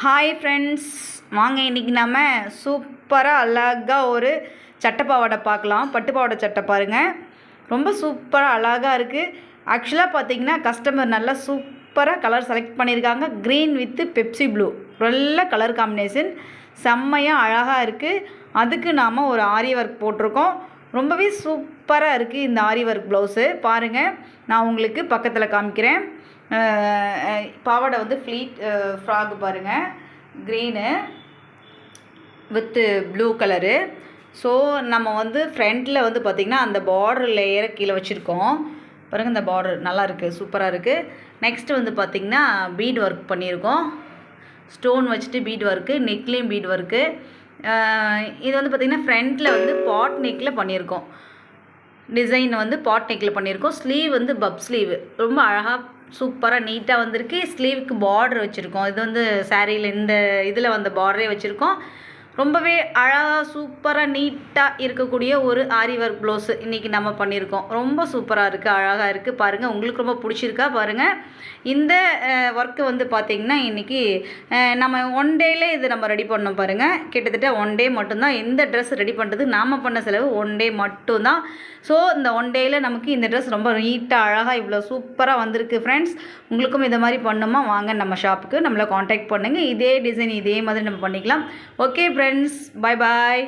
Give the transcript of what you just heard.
Hi friends வாங்க இன்றைக்கி நம்ம சூப்பராக அழகாக ஒரு சட்டை பாவாடை பார்க்கலாம். பட்டு பாவாடை சட்டை பாருங்கள் ரொம்ப சூப்பராக அழகாக இருக்குது ஆக்சுவலாக பார்த்தீங்கன்னா கஸ்டமர் நல்லா சூப்பராக கலர் செலக்ட் பண்ணியிருக்காங்க க்ரீன் வித்து பெப்சி ப்ளூ நல்ல கலர் காம்பினேஷன் செம்மையாக அழகாக இருக்குது அதுக்கு நாம் ஒரு ஆரி ஒர்க் போட்டிருக்கோம். ரொம்பவே சூப்பராக இருக்குது இந்த ஆரி ஒர்க் ப்ளவுஸு பாருங்கள் நான் உங்களுக்கு பக்கத்தில் காமிக்கிறேன். பாவாடை வந்து ஃப்ளீட் ஃப்ராக் பாருங்கள் green with blue colour so நம்ம வந்து ஃப்ரண்ட்டில் வந்து பார்த்திங்கன்னா அந்த பார்டர் லேயரை கீழே வச்சுருக்கோம். பாருங்கள் இந்த பார்டர் நல்லா இருக்குது சூப்பராக இருக்குது நெக்ஸ்ட்டு வந்து பார்த்திங்கன்னா பீட் ஒர்க் பண்ணியிருக்கோம். ஸ்டோன் வச்சுட்டு பீட் ஒர்க்கு நெக்லேயும் பீட் ஒர்க்கு இது வந்து பார்த்திங்கன்னா ஃப்ரண்ட்டில் வந்து பாட் நெக்கில் பண்ணியிருக்கோம். டிசைன் வந்து பாட் நெக்கில் பண்ணியிருக்கோம். ஸ்லீவ் வந்து பப் ஸ்லீவ் ரொம்ப அழகாக சூப்பராக நீட்டாக வந்திருக்கு. ஸ்லீவுக்கு பார்டர் வச்சுருக்கோம். இது வந்து சாரியில் இந்த இதில் வந்த பார்டரே வச்சுருக்கோம். ரொம்பவே அழகாக சூப்பராக நீட்டாக இருக்கக்கூடிய ஒரு ஆரி ஒர்க் ப்ளவுஸு இன்றைக்கி நம்ம பண்ணியிருக்கோம். ரொம்ப சூப்பராக இருக்குது அழகாக இருக்குது பாருங்கள் உங்களுக்கு ரொம்ப பிடிச்சிருக்கா பாருங்கள் இந்த ஒர்க்கு வந்து பார்த்திங்கன்னா இன்றைக்கி நம்ம ஒன் டேலே இது நம்ம ரெடி பண்ணோம் பாருங்கள் கிட்டத்தட்ட ஒன் டே மட்டும்தான் இந்த ட்ரெஸ் ரெடி பண்ணுறதுக்கு நாம் பண்ண செலவு ஒன் டே மட்டும்தான். ஸோ இந்த ஒன் டேயில் நமக்கு இந்த ட்ரெஸ் ரொம்ப நீட்டாக அழகாக இவ்வளோ சூப்பராக வந்திருக்கு ஃப்ரெண்ட்ஸ் உங்களுக்கும் இதை மாதிரி பண்ணுமா? வாங்க நம்ம ஷாப்புக்கு நம்மளை காண்டாக்ட் பண்ணுங்கள் இதே டிசைன் இதே மாதிரி நம்ம பண்ணிக்கலாம். Okay friends bye bye